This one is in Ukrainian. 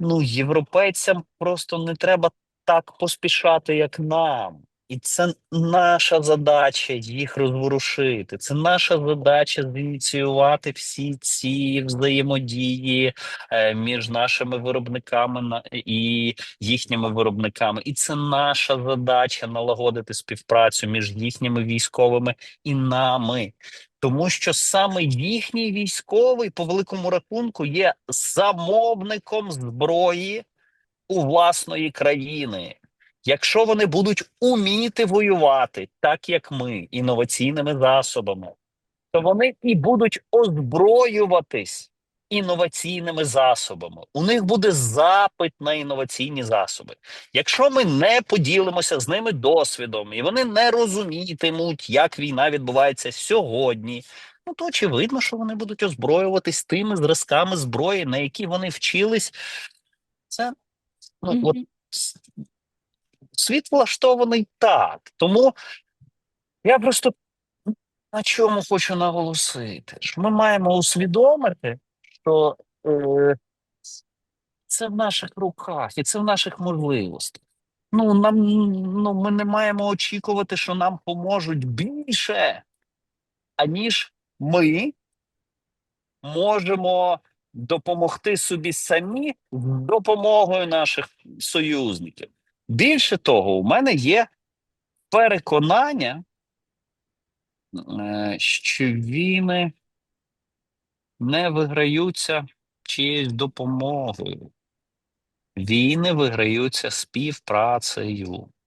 Ну, європейцям просто не треба так поспішати, як нам. І це наша задача їх розворушити. Це наша задача зініціювати всі ці взаємодії е, між нашими виробниками і їхніми виробниками. І це наша задача налагодити співпрацю між їхніми військовими і нами. Тому що саме їхній військовий, по великому рахунку, є замовником зброї у власної країни. Якщо вони будуть уміти воювати так, як ми, інноваційними засобами, то вони і будуть озброюватись інноваційними засобами. У них буде запит на інноваційні засоби. Якщо ми не поділимося з ними досвідом, і вони не розумітимуть, як війна відбувається сьогодні. Ну, то очевидно, що вони будуть озброюватись тими зразками зброї, на які вони вчились. Це ну, от, Мгм. с- світ влаштований так. Тому я просто на чому хочу наголосити, що ми маємо усвідомити, що е, це в наших руках і це в наших можливостях. Ну, нам ну, ми не маємо очікувати, що нам поможуть більше, аніж ми можемо допомогти собі самі з допомогою наших союзників. Більше того, у мене є переконання, е, що війни не виграються чиєюсь допомогою. Війни виграються співпрацею.